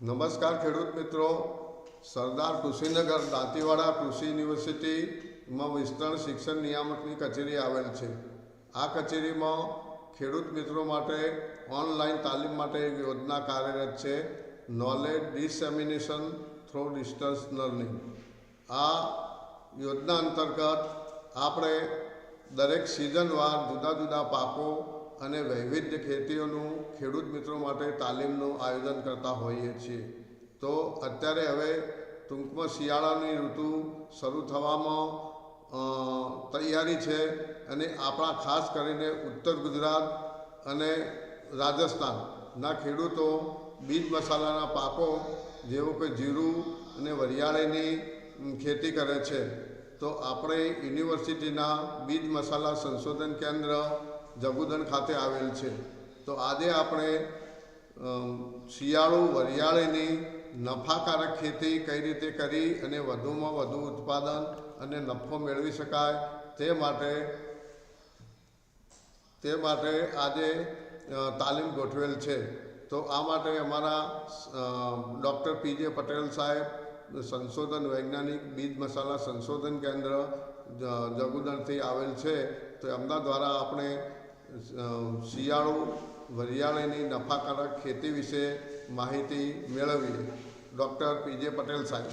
નમસ્કાર ખેડૂત મિત્રો. સરદાર કૃષિનગર દાંતીવાડા કૃષિ યુનિવર્સિટીમાં વિસ્તરણ શિક્ષણ નિયામકની કચેરી આવેલ છે. આ કચેરીમાં ખેડૂત મિત્રો માટે ઓનલાઈન તાલીમ માટે એક યોજના કાર્યરત છે. Knowledge dissemination through distance learning આ યોજના અંતર્ગત આપણે દરેક સિઝનવાર જુદા જુદા પાકો અને વૈવિધ્ય ખેતીઓનું ખેડૂત મિત્રો માટે તાલીમનું આયોજન કરતા હોઈએ છીએ. તો અત્યારે હવે ટૂંકમાં શિયાળાની ઋતુ શરૂ થવામાં તૈયારી છે અને આપણા ખાસ કરીને ઉત્તર ગુજરાત અને રાજસ્થાનના ખેડૂતો બીજ મસાલાના પાકો જેવું કે જીરું અને વરિયાળીની ખેતી કરે છે. તો આપણે યુનિવર્સિટીના બીજ મસાલા સંશોધન કેન્દ્ર જગુદન ખાતે આવેલ છે. તો આજે આપણે શિયાળુ વરિયાળીની નફાકારક ખેતી કઈ રીતે કરી અને વધુમાં વધુ ઉત્પાદન અને નફો મેળવી શકાય તે માટે તે માટે આજે તાલીમ ગોઠવેલ છે. તો આ માટે અમારા ડૉક્ટર પીજે પટેલ સાહેબ, સંશોધન વૈજ્ઞાનિક, બીજ મસાલા સંશોધન કેન્દ્ર, જ- જગુદણથી આવેલ છે. તો એમના દ્વારા આપણે શિયાળુ વરિયાળીની નફાકારક ખેતી વિશે માહિતી મેળવીએ. ડૉક્ટર પીજે પટેલ સાહેબ.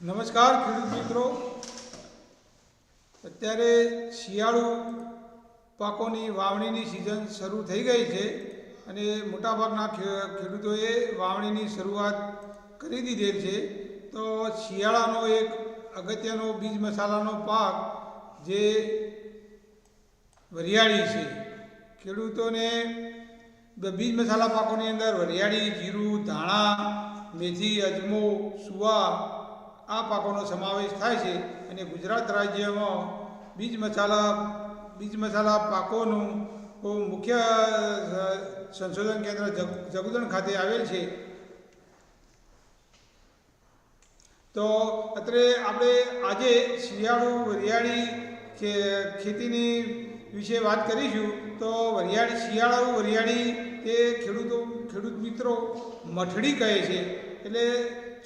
નમસ્કાર ખેડૂત મિત્રો. અત્યારે શિયાળુ પાકોની વાવણીની સિઝન શરૂ થઈ ગઈ છે અને મોટાભાગના ખેડૂતોએ વાવણીની શરૂઆત કરી દીધેલ છે. તો શિયાળાનો એક અગત્યનો બીજ મસાલાનો પાક જે વરિયાળી છે. ખેડૂતોને બીજ મસાલા પાકોની અંદર વરિયાળી, જીરું, ધાણા, મેથી, અજમો, સુવા આ પાકોનો સમાવેશ થાય છે અને ગુજરાત રાજ્યમાં બીજ મસાલા બીજ મસાલા પાકોનું મુખ્ય સંશોધન કેન્દ્ર જગુદણ ખાતે આવેલ છે. તો અત્રે આપણે આજે શિયાળુ વરિયાળી ખેતીની વિશે વાત કરીશું. તો વરિયાળી શિયાળુ વરિયાળી તે ખેડૂતો, ખેડૂત મિત્રો મઠડી કહે છે. એટલે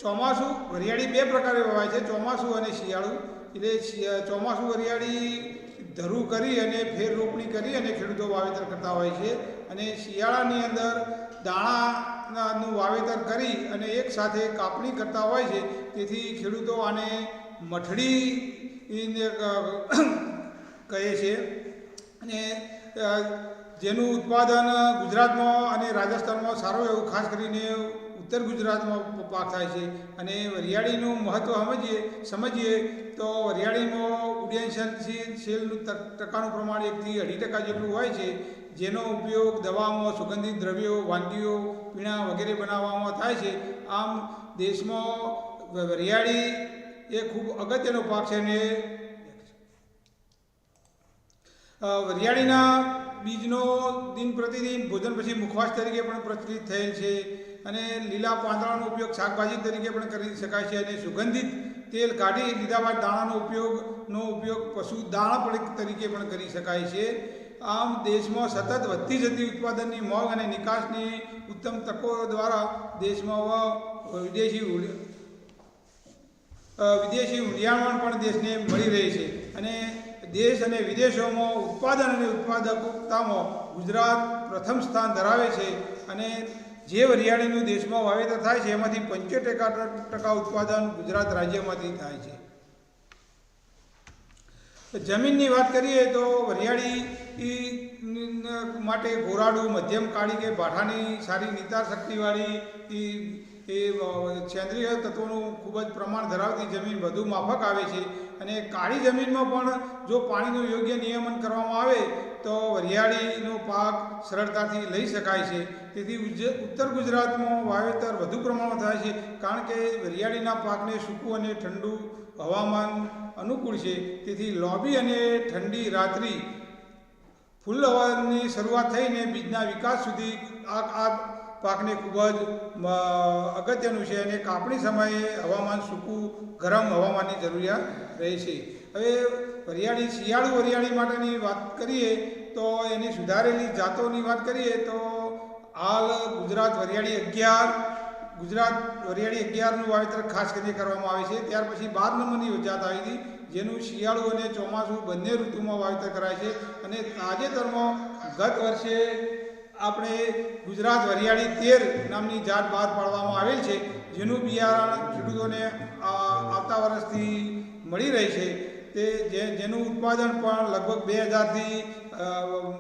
ચોમાસું વરિયાળી બે પ્રકારે વવાય છે, ચોમાસું અને શિયાળુ. એટલે ચોમાસું વરિયાળી ધરું કરી અને ફેર રોપણી કરી અને ખેડૂતો વાવેતર કરતા હોય છે. અને શિયાળાની અંદર દાણાનું વાવેતર કરી અને એક સાથે કાપણી કરતા હોય છે. તેથી ખેડૂતો આને મઠડી કહે છે. અને જેનું ઉત્પાદન ગુજરાતમાં અને રાજસ્થાનમાં સારું એવું ખાસ કરીને ઉત્તર ગુજરાતમાં પાક થાય છે. અને વરિયાળીનું મહત્ત્વ સમજીએ સમજીએ તો વરિયાળીમાં ઉડિયન સેલનું ટકાનું પ્રમાણ એકથી અઢી ટકા જેટલું હોય છે. જેનો ઉપયોગ દવામાં સુગંધિત દ્રવ્યો, વાનગીઓ, પીણા વગેરે બનાવવામાં થાય છે. આમ દેશમાં વરિયાળી એ ખૂબ અગત્યનો પાક છે અને વરિયાળીના બીજનો દિન પ્રતિદિન ભોજન પછી મુખવાસ તરીકે પણ પ્રચલિત થયેલ છે. અને લીલા પાંદડાનો ઉપયોગ શાકભાજી તરીકે પણ કરી શકાય છે અને સુગંધિત તેલ કાઢી લીધા બાદ દાણાનો ઉપયોગનો ઉપયોગ પશુ દાણા તરીકે પણ કરી શકાય છે. આમ દેશમાં સતત વધતી જતી ઉત્પાદનની મોગ અને નિકાસની ઉત્તમ તકો દ્વારા દેશમાં વિદેશી વિદેશી ઊંડિયામણ પણ દેશને મળી રહી છે અને દેશ અને વિદેશોમાં ઉત્પાદન અને ઉત્પાદકતામાં ગુજરાત પ્રથમ સ્થાન ધરાવે છે અને જે વરિયાળીનું દેશમાં વાવેતર થાય છે, એમાંથી પંચોતેર ટકા ટકા ઉત્પાદન ગુજરાત રાજ્યમાંથી થાય છે. જમીનની વાત કરીએ તો વરિયાળી માટે ઘોરાડું મધ્યમ કાળી કે ભાઠાની સારી નિતાર શક્તિવાળી એ સેન્દ્રિય તત્વોનું ખૂબ જ પ્રમાણ ધરાવતી જમીન વધુ માફક આવે છે. અને કાળી જમીનમાં પણ જો પાણીનું યોગ્ય નિયમન કરવામાં આવે તો વરિયાળીનો પાક સરળતાથી લઈ શકાય છે. તેથી ઉત્તર ગુજરાતમાં વાવેતર વધુ પ્રમાણમાં થાય છે, કારણ કે વરિયાળીના પાકને સૂકું અને ઠંડુ હવામાન અનુકૂળ છે. તેથી લોબી અને ઠંડી રાત્રિ ફૂલ હવાની શરૂઆત થઈને બીજના વિકાસ સુધી આ આ પાકને ખૂબ જ અગત્યનું છે અને કાપણી સમયે હવામાન સૂકું ગરમ હવામાનની જરૂરિયાત રહે છે. હવે વરિયાળી, શિયાળુ વરિયાળી માટેની વાત કરીએ તો એની સુધારેલી જાતોની વાત કરીએ તો હાલ ગુજરાત વરિયાળી અગિયાર, ગુજરાત વરિયાળી અગિયારનું વાવેતર ખાસ કરીને કરવામાં આવે છે. ત્યાર પછી બાર નંબરની જાત આવી હતી, જેનું શિયાળુ અને ચોમાસું બંને ઋતુમાં વાવેતર કરાય છે અને તાજેતરમાં ગત વર્ષે આપણે ગુજરાત વરિયાળી તેર નામની જાત બહાર પાડવામાં આવેલ છે, જેનું બિયારણ ખેડૂતોને આવતા વર્ષથી મળી રહે છે. તે જે જેનું ઉત્પાદન પણ લગભગ બે હજારથી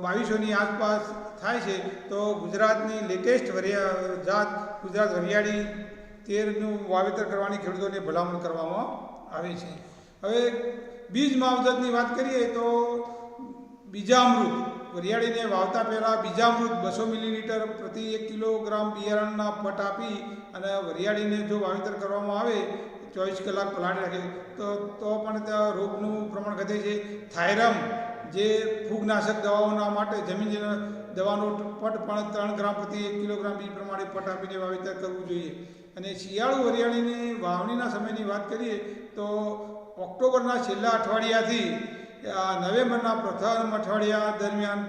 બાવીસોની આસપાસ થાય છે, તો ગુજરાતની લેટેસ્ટ જાત ગુજરાત વરિયાળી તેરનું વાવેતર કરવાની ખેડૂતોને ભલામણ કરવામાં આવે છે. હવે બીજ માવજતની વાત કરીએ તો બીજામૃત વરિયાળીને વાવતા પહેલાં બીજામૃત બસો મિલીલીટર પ્રતિ એક કિલોગ્રામ બિયારણના પટ આપી અને વરિયાળીને જો વાવેતર કરવામાં આવે ચોવીસ કલાક પલાળી રાખે તો તો પણ ત્યાં રોગનું પ્રમાણ ઘટે છે. થાયરમ, જે ફૂગનાશક દવાઓના માટે જમીન દવાનો પટ પણ ત્રણ ગ્રામ પ્રતિ એક કિલોગ્રામ બીજ પ્રમાણે પટ આપીને વાવેતર કરવું જોઈએ. અને શિયાળુ વરિયાળીની વાવણીના સમયની વાત કરીએ, તો ઓક્ટોબરના છેલ્લા અઠવાડિયાથી નવેમ્બરના પ્રથમ અઠવાડિયા દરમિયાન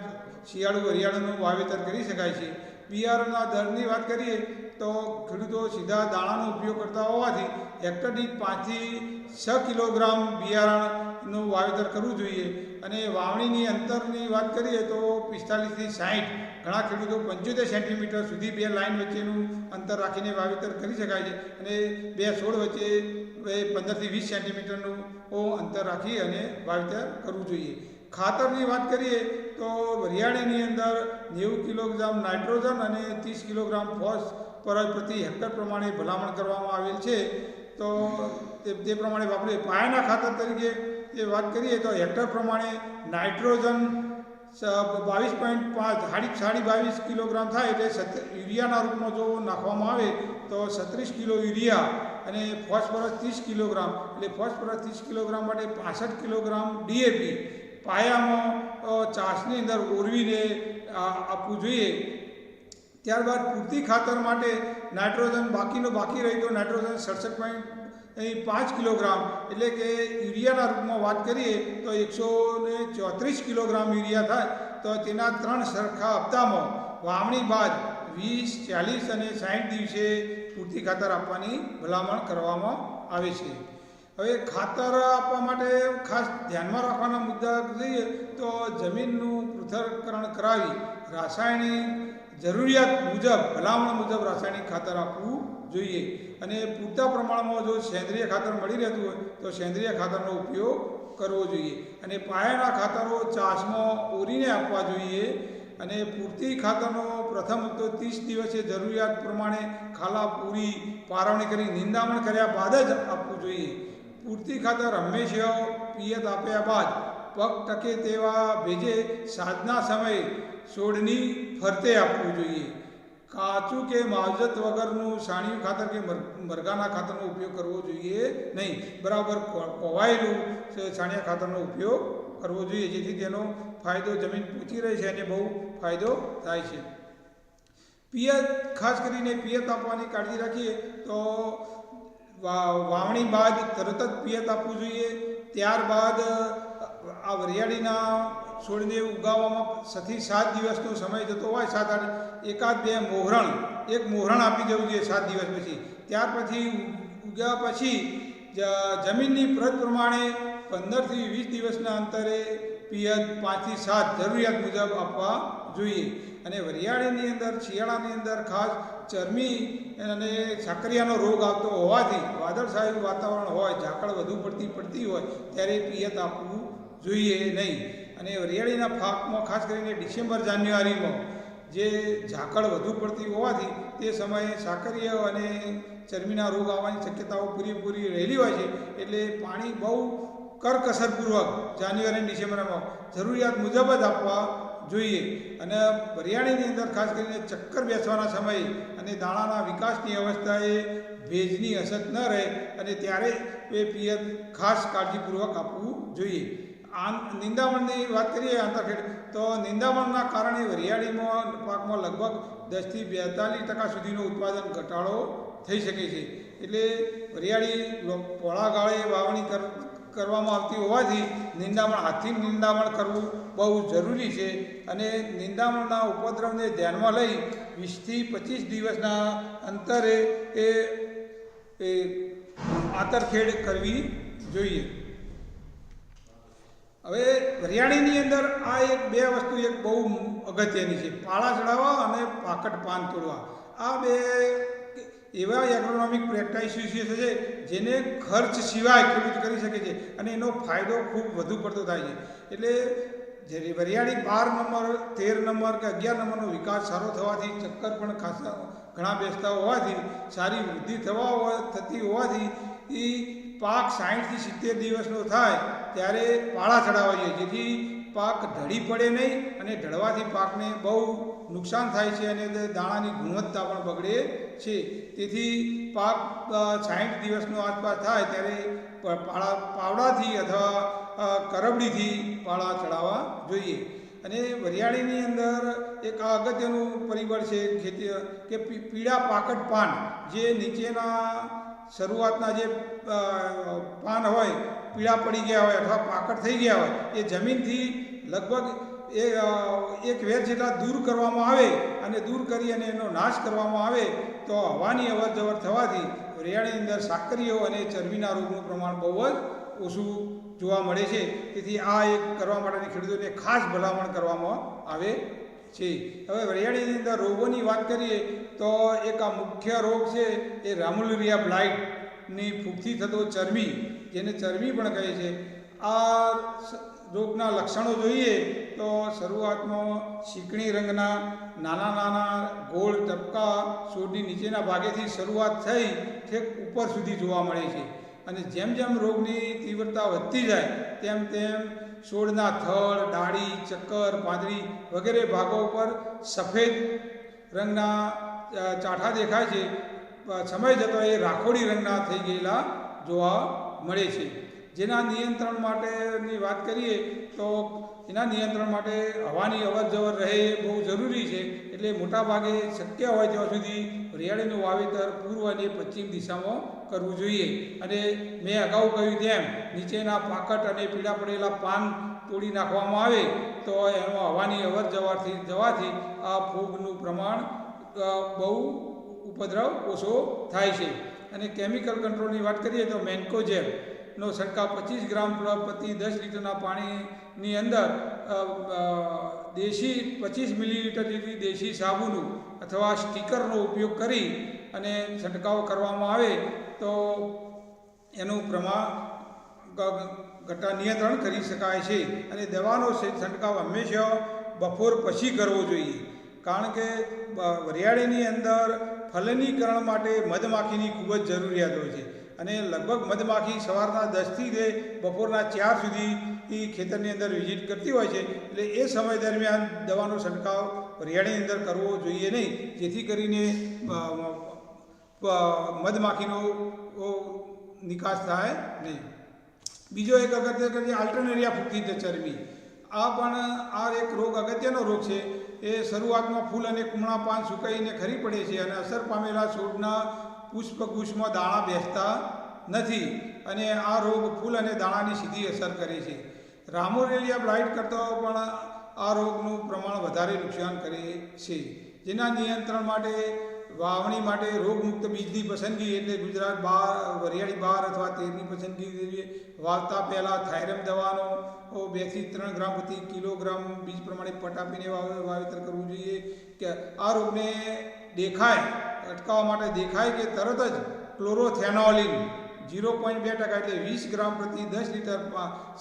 શિયાળુ વરિયાળીનું વાવેતર કરી શકાય છે. બિયારણના દરની વાત કરીએ તો ખેડૂતો સીધા દાણાનો ઉપયોગ કરતા હોવાથી હેક્ટર દીઠ પાંચથી છ કિલોગ્રામ બિયારણનું વાવેતર કરવું જોઈએ. અને વાવણીની અંતરની વાત કરીએ તો પિસ્તાલીસથી સાઠ ઘણા ખેડૂતો પંચોતેર સેન્ટીમીટર સુધી બે લાઇન વચ્ચેનું અંતર રાખીને વાવેતર કરી શકાય છે. અને બે છોડ વચ્ચે પંદરથી વીસ સેન્ટીમીટરનું અંતર રાખી અને વાવેતર કરવું જોઈએ. ખાતરની વાત કરીએ તો વરિયાળીની અંદર નેવું કિલોગ્રામ નાઇટ્રોજન અને ત્રીસ કિલોગ્રામ ફોસ્ફરસ પ્રતિ હેક્ટર પ્રમાણે ભલામણ કરવામાં આવેલ છે. તો તે તે પ્રમાણે વાપરીએ પાયાના ખાતર તરીકે એ વાત કરીએ તો હેક્ટર પ્રમાણે નાઇટ્રોજન બાવીસ પોઈન્ટ પાંચ સાડી સાડી બાવીસ કિલોગ્રામ થાય એટલે યુરિયાના રૂપમાં જો નાખવામાં આવે તો છત્રીસ કિલો યુરિયા અને ફોસ્ફરસ ત્રીસ કિલોગ્રામ એટલે ફોસ્ફરસ ત્રીસ કિલોગ્રામ માટે પાસઠ કિલોગ્રામ ડીએપી. પાયામાં ચાસની અંદર ઓરવીને આપવું જોઈએ. ત્યારબાદ પૂરતી ખાતર માટે નાઇટ્રોજન બાકીનો બાકી રહેતો નાઇટ્રોજન સડસઠ પોઈન્ટ અહીં પાંચ કિલોગ્રામ એટલે કે યુરિયાના રૂપમાં વાત કરીએ તો એકસો ને ચોત્રીસ કિલોગ્રામ યુરિયા થાય. તો તેના ત્રણ સરખા હપ્તામાં વાવણી બાદ વીસ, ચાલીસ અને સાઠ દિવસે પૂરતી ખાતર આપવાની ભલામણ કરવામાં આવે છે. હવે ખાતર આપવા માટે ખાસ ધ્યાનમાં રાખવાના મુદ્દા જોઈએ તો જમીનનું પૃથ્થકરણ કરાવી રાસાયણિક જરૂરિયાત મુજબ, ભલામણ મુજબ રાસાયણિક ખાતર આપવું જોઈએ. અને પૂરતા પ્રમાણમાં જો સેન્દ્રિય ખાતર મળી રહેતું હોય, તો સેન્દ્રિય ખાતરનો ઉપયોગ કરવો જોઈએ. અને પાયાના ખાતરો ચાસમાં ઓરીને આપવા જોઈએ. અને પૂરતી ખાતરનો પ્રથમ તો ત્રીસ દિવસે જરૂરિયાત પ્રમાણે ખાલા પૂરી, પારવણી કરી, નિંદામણ કર્યા બાદ જ આપવું જોઈએ. પૂરતી ખાતર હંમેશા પિયત આપ્યા બાદ, પગ ટકે તેવા ભેજે સાંજના સમયે છોડની ફરતે આપવું જોઈએ. કાચું કે માવજત વગરનું સાણિયું ખાતર કે મરઘાના ખાતરનો ઉપયોગ કરવો જોઈએ નહીં. બરાબર કોવાયેલું સાણિયા ખાતરનો ઉપયોગ કરવો જોઈએ, જેથી તેનો ફાયદો જમીન પૂછી રહે છે અને બહુ ફાયદો થાય છે. પિયત, ખાસ કરીને પિયત આપવાની કાળજી રાખીએ તો વાવણી બાદ તરત જ પિયત આપવું જોઈએ. ત્યારબાદ આ વરિયાળીના છોડને ઉગાવવામાં સથી સાત દિવસનો સમય જતો હોય, સાત આઠ, એકાદ બે મોહરણ, એક મોહરણ આપી દેવું જોઈએ સાત દિવસ પછી. ત્યાર પછી ઉગ્યા પછી જમીનની પ્રત પ્રમાણે પંદરથી વીસ દિવસના અંતરે પિયત પાંચથી સાત જરૂરિયાત મુજબ આપવા જોઈએ. અને વરિયાળીની અંદર, શિયાળાની અંદર ખાસ ચરમી અને સાકરિયાનો રોગ આવતો હોવાથી વાદળછાયું વાતાવરણ હોય, ઝાકળ વધુ પડતી પડતી હોય, ત્યારે પિયત આપવું જોઈએ નહીં. અને વરિયાળીના પાકમાં ખાસ કરીને ડિસેમ્બર જાન્યુઆરીમાં જે ઝાકળ વધુ પડતી હોવાથી તે સમયે સાકરીય અને ચરમીના રોગ આવવાની શક્યતાઓ પૂરેપૂરી રહેલી હોય છે, એટલે પાણી બહુ કરકસરપૂર્વક જાન્યુઆરી અને ડિસેમ્બરમાં જરૂરિયાત મુજબ જ આપવા જોઈએ. અને વરિયાળીની અંદર ખાસ કરીને ચક્કર બેસવાના સમયે અને દાણાના વિકાસની અવસ્થાએ ભેજની અસર ન રહે અને ત્યારે એ પિયત ખાસ કાળજીપૂર્વક આપવું જોઈએ. આ નિંદામણની વાત કરીએ આંતરખેડ, તો નિંદામણના કારણે વરિયાળીમાં પાકમાં લગભગ દસથી બેતાલીસ ટકા સુધીનું ઉત્પાદન ઘટાડો થઈ શકે છે. એટલે વરિયાળી પોળા ગાળે વાવણી કર, કરવામાં આવતી હોવાથી નિંદામણ હાથથી નિંદામણ કરવું બહુ જરૂરી છે અને નિંદામણના ઉપદ્રવને ધ્યાનમાં લઈ વીસથી પચીસ દિવસના અંતરે એ આંતરખેડ કરવી જોઈએ. હવે વરિયાળીની અંદર આ એક બે વસ્તુ એક બહુ અગત્યની છે. પાળા ચડાવવા અને પાકટ પાન તોડવા. આ બે એવા એગ્રોનોમિક પ્રેક્ટાઇસીસ છે જેને ખર્ચ સિવાય ખેડૂત કરી શકે છે અને એનો ફાયદો ખૂબ વધુ પડતો થાય છે. એટલે જે વરિયાળી બાર નંબર, તેર નંબર કે અગિયાર નંબરનો વિકાસ સારો થવાથી, ચક્કર પણ ખાસા ઘણા બેસતા હોવાથી, સારી વૃદ્ધિ થવા થતી હોવાથી એ પાક સાહીઠથી સિત્તેર દિવસનો થાય, ત્યારે પાળા ચડાવવા જોઈએ જેથી પાક ઢળી પડે નહીં અને ઢળવાથી પાકને બહુ નુકસાન થાય છે અને દાણાની ગુણવત્તા પણ બગડે છે. તેથી પાક સાહીઠ દિવસનો આસપાસ થાય, ત્યારે પાળા, પાવડાથી અથવા કરબડીથી પાળા ચડાવવા જોઈએ. અને વરિયાળીની અંદર એક અગત્યનું પરિબળ છે ખેતી, કે પીળા પાકટ પાન, જે નીચેના શરૂઆતના જે પાન હોય, પીળા પડી ગયા હોય અથવા પાકડ થઈ ગયા હોય, એ જમીનથી લગભગ એ એક વેર જેટલા દૂર કરવામાં આવે અને દૂર કરી અને એનો નાશ કરવામાં આવે, તો હવાની અવર જવર થવાથી રેયાળની અંદર સાકરીઓ અને ચરબીના રોગનું પ્રમાણ બહુ જ ઓછું જોવા મળે છે. તેથી આ એક કરવા માટેની ખેડૂતોને ખાસ ભલામણ કરવામાં આવે છે. હવે વરિયાળીની અંદર રોગોની વાત કરીએ તો એક આ મુખ્ય રોગ છે એ રામુલરિયા બ્લાઇટની ફૂગથી થતો ચરબી, જેને ચરબી પણ કહે છે. આ રોગના લક્ષણો જોઈએ તો શરૂઆતમાં શીકણી રંગના, નાના નાના ગોળ ટપકા છોડની નીચેના ભાગેથી શરૂઆત થઈ ઠેક ઉપર સુધી જોવા મળે છે. અને જેમ જેમ રોગની તીવ્રતા વધતી જાય, તેમ તેમ છોડના થડ, ડાળી, ચક્કર, પાંદડી વગેરે ભાગો ઉપર સફેદ રંગના ચાઠા દેખાય છે. સમય જતો એ રાખોડી રંગના થઈ ગયેલા જોવા મળે છે. જેના નિયંત્રણ માટેની વાત કરીએ તો એના નિયંત્રણ માટે હવાની અવર જવર રહે એ બહુ જરૂરી છે. એટલે મોટા ભાગે શક્ય હોય ત્યાં સુધી રિયાળીનું વાવેતર પૂર્વ અને પશ્ચિમ દિશામાં કરવું જોઈએ. અને મેં અગાઉ કહ્યું તેમ, નીચેના પાકટ અને પીળા પડેલા પાન તોડી નાખવામાં આવે તો એનો હવાની અવર જવાથી જવાથી આ ફૂગનું પ્રમાણ બહુ ઉપદ્રવ ઓછો થાય છે. અને કેમિકલ કંટ્રોલની વાત કરીએ તો મેન્કોજેબનો છંટકાવ પચીસ ગ્રામ પ્રતિ દસ લીટરના પાણીની અંદર દેશી પચીસ મિલીલીટર દેશી સાબુનું અથવા સ્ટીકરનો ઉપયોગ કરી અને છંટકાવ કરવામાં આવે, તો એનું પ્રમાણ ઘટા નિયંત્રણ કરી શકાય છે. અને દવાનો છંટકાવ હંમેશા બપોર પછી કરવો જોઈએ. કારણ કે વરિયાળીની અંદર ફલનીકરણ માટે મધમાખીની ખૂબ જ જરૂરિયાત હોય છે. અને લગભગ મધમાખી સવારના દસથી તે બપોરના ચાર સુધી એ ખેતરની અંદર વિઝિટ કરતી હોય છે. એટલે એ સમય દરમિયાન દવાનો છંટકાવ હરિયાળીની અંદર કરવો જોઈએ નહીં. જેથી કરીને મધમાખીનો નિકાસ થાય નહીં. બીજો એક અગત્ય કરીએ આલ્ટરનેરિયા ફૂગથી ચરબી. આ પણ, આ એક રોગ અગત્યનો રોગ છે. એ શરૂઆતમાં ફૂલ અને કુમળા પાન સુકાઈને ખરી પડે છે અને અસર પામેલા છોડના પુષ્પગુચ્છમાં દાણા બેસતા નથી અને આ રોગ ફૂલ અને દાણાની સીધી અસર કરે છે. રામોરેલિયા બ્લાઇટ કરતાં પણ આ રોગનું પ્રમાણ વધારે નુકસાન કરે છે. જેના નિયંત્રણ માટે વાવણી માટે રોગમુક્ત બીજની પસંદગી એટલે ગુજરાત બાર, વરિયાળી બાર અથવા તેરની પસંદગી જોઈએ. વાવતા પહેલાં થાઇરમ દવાનો બેથી ત્રણ ગ્રામ પ્રતિ કિલોગ્રામ બીજ પ્રમાણે પટ આપીને વાવે- વાવેતર કરવું જોઈએ. કે આ રોગને દેખાય, અટકાવવા માટે દેખાય કે તરત જ ક્લોરોથેનોલિન જીરો પોઈન્ટ બે ટકા એટલે વીસ ગ્રામ પ્રતિ દસ લીટર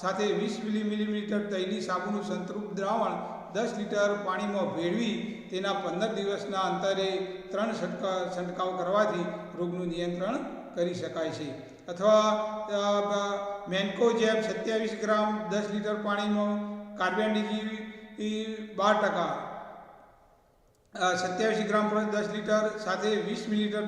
સાથે વીસ મિલી મિલીમીટર તૈલી સાબુનું સંતૃપ્ત દ્રાવણ દસ લીટર પાણીમાં ભેળવી તેના પંદર દિવસના અંતરે ત્રણ છંટકા છંટકાવ કરવાથી રોગનું નિયંત્રણ કરી શકાય છે. અથવા મેન્કોજેબ સત્યાવીસ ગ્રામ દસ લીટર પાણીમાં કાર્બેન્ડિજી બાર ટકા સત્યાવીસ ગ્રામ પર દસ લીટર સાથે વીસ મિલીલીટર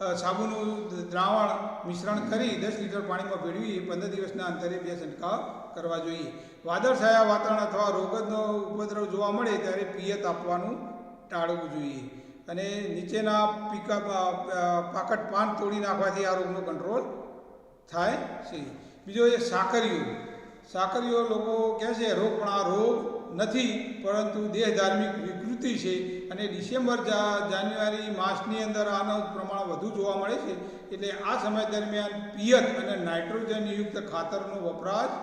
અ, સાબુનું દ્રાવણ મિશ્રણ કરી દસ લીટર પાણીમાં ભેળવી પંદર દિવસના અંતરે બે છંટકાવ કરવા જોઈએ. વાદળછાયા વાતાવરણ અથવા રોગનો ઉપદ્રવ જોવા મળે ત્યારે પિયત આપવાનું ટાળવું જોઈએ. અને નીચેના પીકા પાકટ પાન તોડી નાખવાથી આ રોગનો કંટ્રોલ થાય છે. બીજો એ સાકરીઓ. સાકરીઓ લોકો કહે છે, રોગ પણ આ રોગ નથી, પરંતુ દેહ ધાર્મિક વિકૃતિ છે. અને ડિસેમ્બર જાન્યુઆરી માસની અંદર આનું પ્રમાણ વધુ જોવા મળે છે. એટલે આ સમય દરમિયાન પિયત અને નાઇટ્રોજનયુક્ત ખાતરનો વપરાશ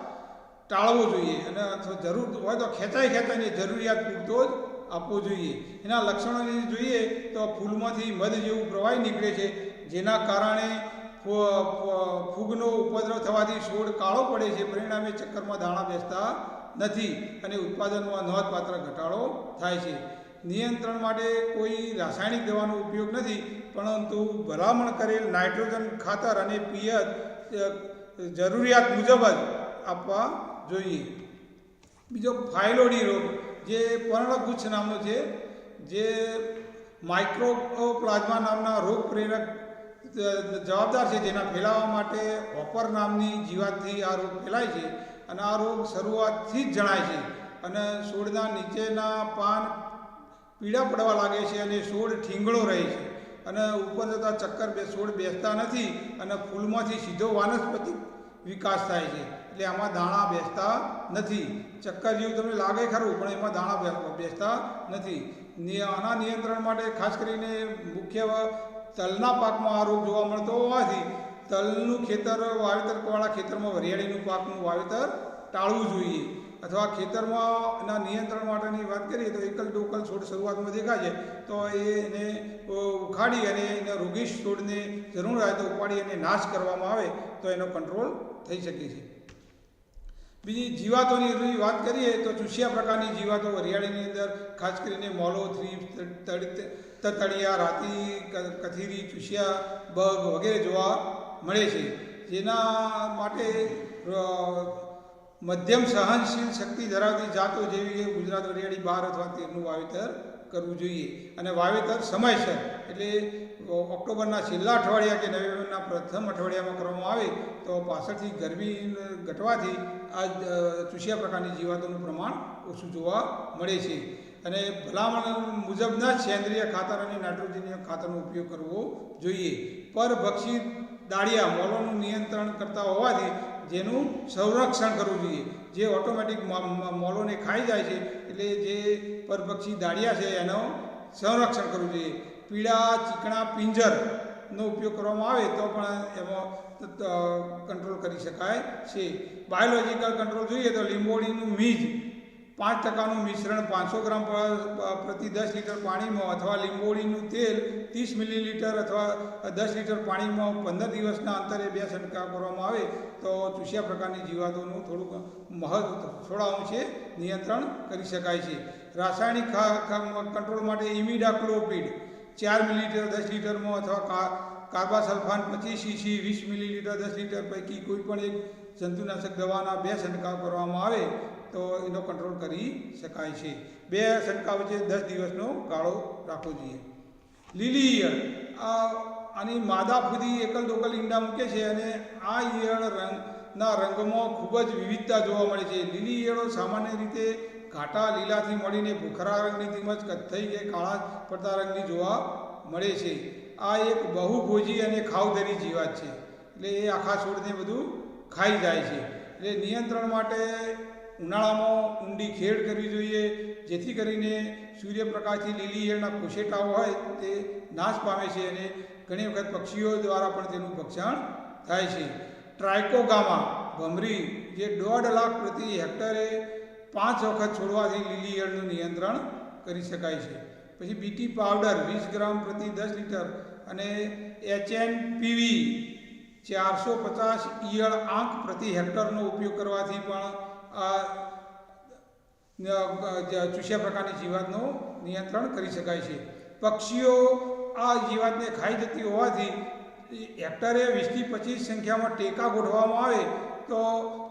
ટાળવો જોઈએ અને અથવા જરૂર હોય તો ખેંચાઈ ખેંચાઈને જરૂરિયાત પૂરતો જ આપવો જોઈએ. એના લક્ષણોને જોઈએ તો ફૂલમાંથી મધ જેવું પ્રવાહી નીકળે છે, જેના કારણે ફૂગનો ઉપદ્રવ થવાથી છોડ કાળો પડે છે. પરિણામે ચક્કરમાં દાણા બેસતા નથી અને ઉત્પાદનમાં નોંધપાત્ર ઘટાડો થાય છે. નિયંત્રણ માટે કોઈ રાસાયણિક દવાનો ઉપયોગ નથી, પરંતુ ભલામણ કરેલ નાઇટ્રોજન ખાતર અને પિયત જરૂરિયાત મુજબ જ આપવા જોઈએ. બીજો ફાઇલોડી રોગ, જે પર્ણગુચ્છ નામનો છે, જે માઇક્રોપ્લાઝમા નામના રોગ પ્રેરક જવાબદાર છે, જેના ફેલાવા માટે ઓપર નામની જીવાતથી આ રોગ ફેલાય છે અને આ રોગ શરૂઆતથી જ જણાય છે અને છોડના નીચેના પાન પીળા પડવા લાગે છે અને છોડ ઠીંગળો રહે છે અને ઉપર જતાં ચક્કર બે છોડ બેસતા નથી અને ફૂલમાંથી સીધો વાનસ્પતિક વિકાસ થાય છે. એટલે આમાં દાણા બેસતા નથી. ચક્કર જેવું તમને લાગે ખરું, પણ એમાં દાણા બેસતા નથી. આના નિયંત્રણ માટે ખાસ કરીને મુખ્ય તલના પાકમાં આ રોગ જોવા મળતો હોવાથી તલનું ખેતર, વાવેતરવાળા ખેતરમાં વરિયાળીનું પાકનું વાવેતર ટાળવું જોઈએ. અથવા ખેતરમાં એના નિયંત્રણ માટેની વાત કરીએ તો એકલ ડોકલ છોડ શરૂઆતમાં દેખાય છે, તો એને ઉખાડી અને એના રોગીશ છોડને જરૂર હોય તો ઉપાડી અને નાશ કરવામાં આવે, તો એનો કંટ્રોલ થઈ શકે છે. બીજી જીવાતોની વાત કરીએ તો ચૂસિયા પ્રકારની જીવાતો વરિયાળીની અંદર, ખાસ કરીને મોલો થ્રી તતળિયા રાતી કથીરી, ચૂસિયા, બગ વગેરે જોવા મળે છે. જેના માટે મધ્યમ સહનશીલ શક્તિ ધરાવતી જાતો જેવી કે ગુજરાત વરિયાળી બાર અથવા તેરનું વાવેતર કરવું જોઈએ. અને વાવેતર સમયસર, એટલે ઓક્ટોબરના છેલ્લા અઠવાડિયા કે નવેમ્બરના પ્રથમ અઠવાડિયામાં કરવામાં આવે તો પાછળથી ગરમી ઘટવાથી આ ચૂસિયા પ્રકારની જીવાતોનું પ્રમાણ ઓછું જોવા મળે છે. અને ભલામણ મુજબના સેન્દ્રિય ખાતર અને નાઇટ્રોજનીય ખાતરનો ઉપયોગ કરવો જોઈએ. પરભક્ષી દાળિયા મોલોનું નિયંત્રણ કરતા હોવાથી જેનું સંરક્ષણ કરવું જોઈએ. જે ઓટોમેટિક મોલોને ખાઈ જાય છે, એટલે જે પરભક્ષી દાળિયા છે, એનો સંરક્ષણ કરવું જોઈએ. પીળા ચીકણા પિંજરનો ઉપયોગ કરવામાં આવે તો પણ એમાં કંટ્રોલ કરી શકાય છે. બાયોલોજિકલ કંટ્રોલ જોઈએ તો લીંબોળીનું મીજ પાંચ ટકાનું મિશ્રણ પાંચસો ગ્રામ પ્રતિ દસ લીટર પાણીમાં અથવા લીંબોળીનું તેલ ત્રીસ મિલીલીટર અથવા દસ લીટર પાણીમાં પંદર દિવસના અંતરે બે છંટકાવ કરવામાં આવે તો ચૂસ્યા પ્રકારની જીવાતોનું થોડુંક મહત્વ થોડા અંશે નિયંત્રણ કરી શકાય છે. રાસાયણિક કંટ્રોલ માટે ઇમિડાક્લોપિડ ચાર મિલીલીટર દસ લીટરમાં અથવા કાર્બાસલ્ફાન પચીસ સીસી, વીસ મિલીલીટર દસ લીટર પૈકી કોઈ પણ એક જંતુનાશક દવાના બે છંટકાવ કરવામાં આવે તો એનો કંટ્રોલ કરી શકાય છે. બે છંટકાવ વચ્ચે દસ દિવસનો ગાળો રાખવો જોઈએ. લીલી ઈયળ. આની માદા ફૂદી એકલ દોકલ ઈંડા મૂકે છે અને આ ઈયળ રંગના રંગમાં ખૂબ જ વિવિધતા જોવા મળે છે. લીલી ઈયળો સામાન્ય રીતે ઘાટા લીલાથી મળીને ભૂખરા રંગની તેમજ કથ્થઈ કે કાળા પડતા રંગની જોવા મળે છે. આ એક બહુભોજી અને ખાવધરી જીવાત છે. એટલે એ આખા છોડને બધું ખાઈ જાય છે. એટલે નિયંત્રણ માટે ઉનાળામાં ઊંડી ખેડ કરવી જોઈએ. જેથી કરીને સૂર્યપ્રકાશથી લીલી ઈયળના કોશેટાઓ હોય તે નાશ પામે છે અને ઘણી વખત પક્ષીઓ દ્વારા પણ તેનું ભક્ષણ થાય છે. ટ્રાયકોગામા ભમરી, જે દોઢ લાખ પ્રતિ હેક્ટરે પાંચ વખત છોડવાથી લીલી ઈયળનું નિયંત્રણ કરી શકાય છે. પછી બીટી પાવડર વીસ ગ્રામ પ્રતિ દસ લીટર અને એચએન પીવી ચારસો પચાસ ઈયળ આંક પ્રતિ હેક્ટરનો ઉપયોગ કરવાથી પણ ચૂસ્યા પ્રકારની જીવાતનું નિયંત્રણ કરી શકાય છે. પક્ષીઓ આ જીવાતને ખાઈ જતી હોવાથી હેક્ટરે વીસથી પચીસ સંખ્યામાં ટેકા ગોઠવવામાં આવે તો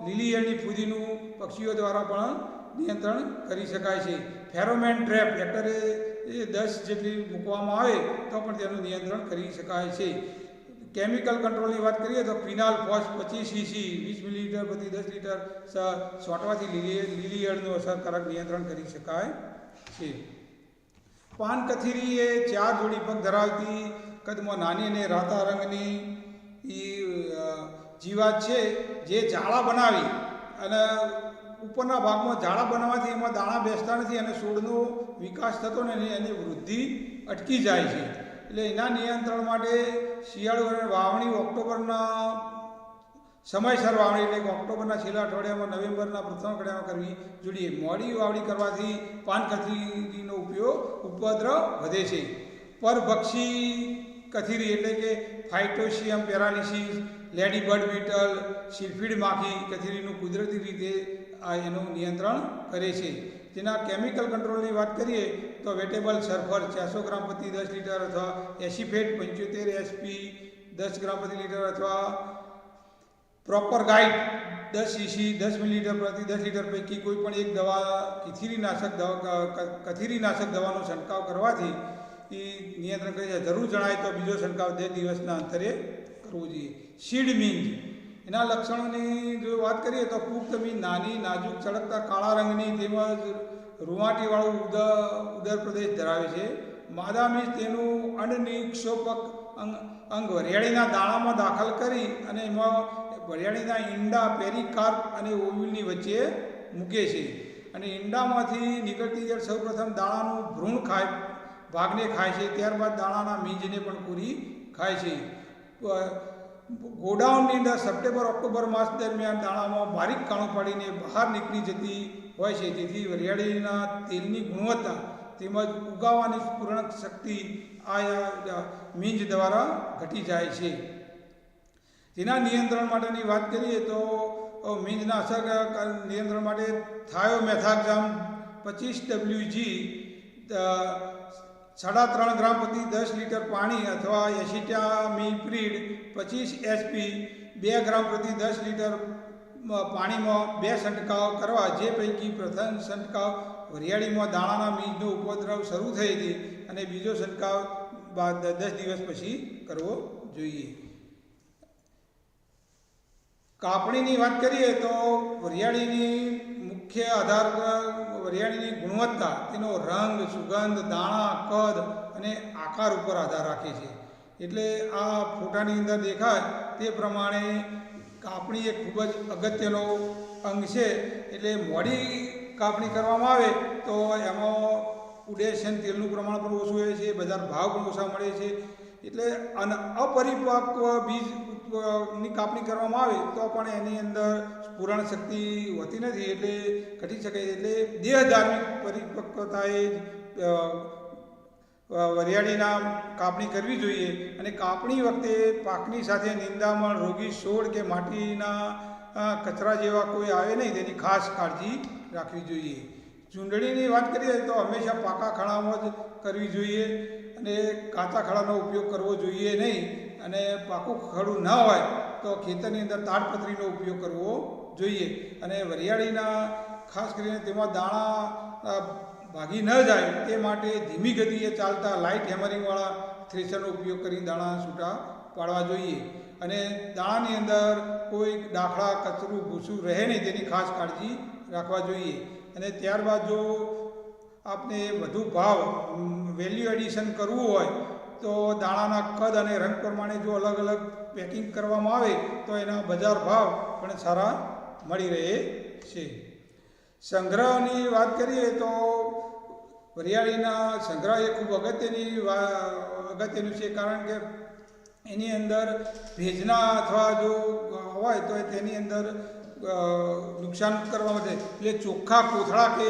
લીલી ઈયળની ફૂદીનું પક્ષીઓ દ્વારા પણ નિયંત્રણ કરી શકાય છે. ફેરોમેન ટ્રેપ હેક્ટરે એ દસ જેટલી મૂકવામાં આવે તો પણ તેનું નિયંત્રણ કરી શકાય છે. કેમિકલ કંટ્રોલની વાત કરીએ તો ફિનાલ ફોસ પચીસ સીસી વીસ મિલીલીટર પ્રતિ દસ લીટર છોંટવાથી લીલી લીલીયળનું અસરકારક નિયંત્રણ કરી શકાય છે. પાન કથીરી એ ચાર જોડી પગ ધરાવતી કદમાં નાની અને રાતા રંગની અ, જીવાત છે, જે જાળા બનાવી અને ઉપરના ભાગમાં જાળા બનાવવાથી એમાં દાણા બેસતા નથી અને છોડનો વિકાસ થતો નથી એની વૃદ્ધિ અટકી જાય છે. એટલે એના નિયંત્રણ માટે શિયાળુ વાવણી ઓક્ટોબરના, સમયસર વાવણી એટલે કે ઓક્ટોબરના છેલ્લા અઠવાડિયામાં નવેમ્બરના પ્રથમ અઠવાડિયામાં કરવી જોઈએ. મોડી વાવણી કરવાથી પાન કથીરીનો ઉપયોગ ઉપદ્રવ વધે છે. પરભક્ષી કથીરી એટલે કે ફાઇટોશિયમ પેરાલિસિસ લેડી બર્ડ બીટલ સિલ્ફીડ માખી કથેરીનું કુદરતી રીતે આ એનું નિયંત્રણ કરે છે. જેના કેમિકલ કંટ્રોલની વાત કરીએ તો વેટેબલ સલ્ફર ચારસો ગ્રામ પ્રતિ દસ લીટર અથવા એસિફેટ પંચોતેર એસપી દસ ગ્રામ પ્રતિ લીટર અથવા પ્રોપર ગાઈડ દસ સીસી દસ મિલીલીટર પ્રતિ દસ લીટર પૈકી કોઈ પણ એક દવા કિથિરીનાશક દવા કથીરીનાશક દવાનો છંટકાવ કરવાથી એ નિયંત્રણ કરી છે. જરૂર જણાય તો બીજો છંટકાવ બે દિવસના અંતરે કરવો જોઈએ. શીડ મીંજ. એના લક્ષણોની જો વાત કરીએ તો પુખ્ત મીંજ નાની, નાજુક ચળકતા કાળા રંગની તેમજ રૂવાટીવાળું ઉદર ઉદર પ્રદેશ ધરાવે છે. માદા મીંજ તેનું અનનિક્ષોપક અંગ અંગ વરિયાળીના દાણામાં દાખલ કરી અને એમાં વરિયાળીના ઈંડા, પેરીકાર્પ અને ઓવ્યુલની વચ્ચે મૂકે છે. અને ઈંડામાંથી નીકળતી ઈયળ સૌપ્રથમ દાણાનું ભ્રૂણ ખાય, ભાગને ખાય છે. ત્યારબાદ દાણાના મીંજને પણ પૂરી ખાય છે. ગોડાઉનની અંદર સપ્ટેમ્બર, ઓક્ટોબર માસ દરમિયાન દાણામાં બારીક કાણું પાડીને બહાર નીકળી જતી હોય છે. જેથી વરિયાળીના તેલની ગુણવત્તા તેમજ ઉગાવવાની પૂર્ણ શક્તિ આ મીંજ દ્વારા ઘટી જાય છે. તેના નિયંત્રણ માટેની વાત કરીએ તો મીંજના અસર નિયંત્રણ માટે થાયોમેથાક્ઝામ પચીસ ડબલ્યુજી સાડા ત્રણ ગ્રામ પ્રતિ દસ લીટર પાણી અથવા એસિટામિપ્રિડ પચીસ એસપી બે ગ્રામ પ્રતિ દસ લીટર પાણીમાં બે છંટકાવ કરવા, જે પૈકી પ્રથમ છંટકાવ વરિયાળીમાં દાણાના બીજનો ઉપદ્રવ શરૂ થઈ હતી અને બીજો છંટકાવ બાદ દસ દિવસ પછી કરવો જોઈએ. કાપણીની વાત કરીએ તો વરિયાળીની મુખ્ય આધાર વરિયાળીની ગુણવત્તા, તેનો રંગ, સુગંધ, દાણા, કદ અને આકાર ઉપર આધાર રાખે છે. એટલે આ ફોટાની અંદર દેખાય તે પ્રમાણે કાપણી એ ખૂબ જ અગત્યનો અંગ છે. એટલે મોડી કાપણી કરવામાં આવે તો એમાં ઉડેશન તેલનું પ્રમાણ પણ ઓછું હોય છે, બજાર ભાવ પણ ઓછા મળે છે. એટલે અન અપરિપક્વ બીજ ની કાપણી કરવામાં આવે તો પણ એની અંદર પુરાણ શક્તિ હોતી નથી એટલે ઘટી શકે એટલે એટલે દેહધાર્મિક પરિપક્વતાએ વરિયાળીના કાપણી કરવી જોઈએ અને કાપણી વખતે પાકની સાથે નિંદામણ, રોગી છોડ કે માટીના કચરા જેવા કોઈ આવે નહીં તેની ખાસ કાળજી રાખવી જોઈએ. ચૂંડણીની વાત કરીએ તો હંમેશા પાકા ખાડામાં જ કરવી જોઈએ અને કાચા ખાડાનો ઉપયોગ કરવો જોઈએ નહીં. અને પાકું ખડું ના હોય તો ખેતરની અંદર તાડપત્રીનો ઉપયોગ કરવો જોઈએ. અને વરિયાળીના, ખાસ કરીને તેમાં દાણા ભાગી ન જાય તે માટે ધીમી ગતિએ ચાલતા લાઇટ હેમરિંગવાળા થ્રેશરનો ઉપયોગ કરી દાણા છૂટા પાડવા જોઈએ. અને દાણાની અંદર કોઈ ડાખડા કચરું, ભૂસું રહે નહીં તેની ખાસ કાળજી રાખવા જોઈએ. અને ત્યારબાદ જો આપને વધુ ભાવ વેલ્યુ એડિશન કરવું હોય તો દાણાના કદ અને રંગ પ્રમાણે જો અલગ અલગ પેકિંગ કરવામાં આવે, તો એના બજાર ભાવ પણ સારા મળી રહે છે. સંગ્રહની વાત કરીએ તો વરિયાળીના સંગ્રહ એ ખૂબ અગત્યની અગત્યનું છે, કારણ કે એની અંદર ભેજના અથવા જો હોય તો તેની અંદર નુકસાન કરવા માટે એટલે ચોખ્ખા કોથળા કે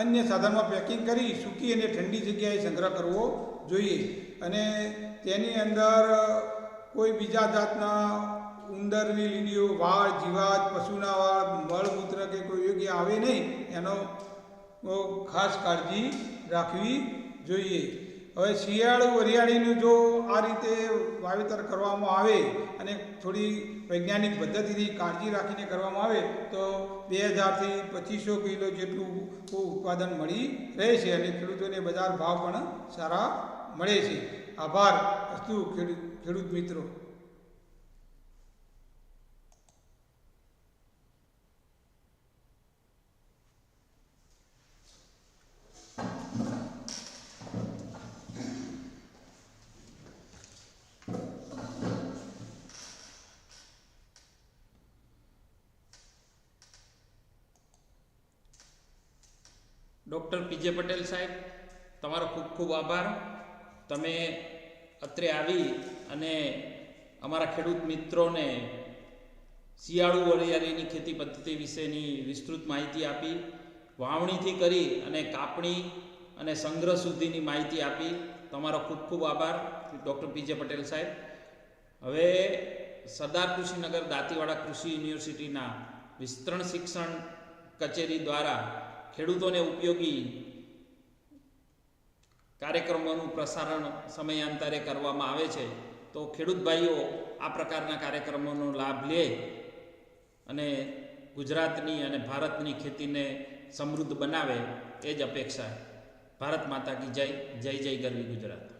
અન્ય સાધનમાં પેકિંગ કરી, સૂકી અને ઠંડી જગ્યાએ સંગ્રહ કરવો જોઈએ. અને તેની અંદર કોઈ બીજા જાતના ઉંદરની લીલીઓ, વાળ, જીવાત, પશુના વાળ મળમૂત્ર કે કોઈ યોગ્ય આવે નહીં, એનો ખાસ કાળજી રાખવી જોઈએ. હવે શિયાળુ વરિયાળીનું જો આ રીતે વાવેતર કરવામાં આવે અને થોડી વૈજ્ઞાનિક પદ્ધતિથી કાળજી રાખીને કરવામાં આવે, તો બે હજારથી પચીસો કિલો જેટલું ઉત્પાદન મળી રહે છે અને ખેડૂતોને બજાર ભાવ પણ સારા મળે છે. આભાર. અસ્તુ ખેડૂત ખેડૂત મિત્રો. ડૉક્ટર પી જે પટેલ સાહેબ, તમારો ખૂબ ખૂબ આભાર. તમે અત્રે આવી અને અમારા ખેડૂત મિત્રોને શિયાળુ વરિયાળીની ખેતી પદ્ધતિ વિશેની વિસ્તૃત માહિતી આપી, વાવણીથી કરી અને કાપણી અને સંગ્રહ સુધીની માહિતી આપી, તમારો ખૂબ ખૂબ આભાર, ડૉક્ટર પીજે પટેલ સાહેબ. હવે સરદાર કૃષિનગર દાંતીવાડા કૃષિ યુનિવર્સિટીના વિસ્તરણ શિક્ષણ કચેરી દ્વારા ખેડૂતોને ઉપયોગી કાર્યક્રમોનું પ્રસારણ સમયાંતરે કરવામાં આવે છે, તો ખેડૂત ભાઈઓ આ પ્રકારના કાર્યક્રમોનો લાભ લે અને ગુજરાતની અને ભારતની ખેતીને સમૃદ્ધ બનાવે, એ જ અપેક્ષા. ભારત માતા કી જય જય જય ગરવી ગુજરાત.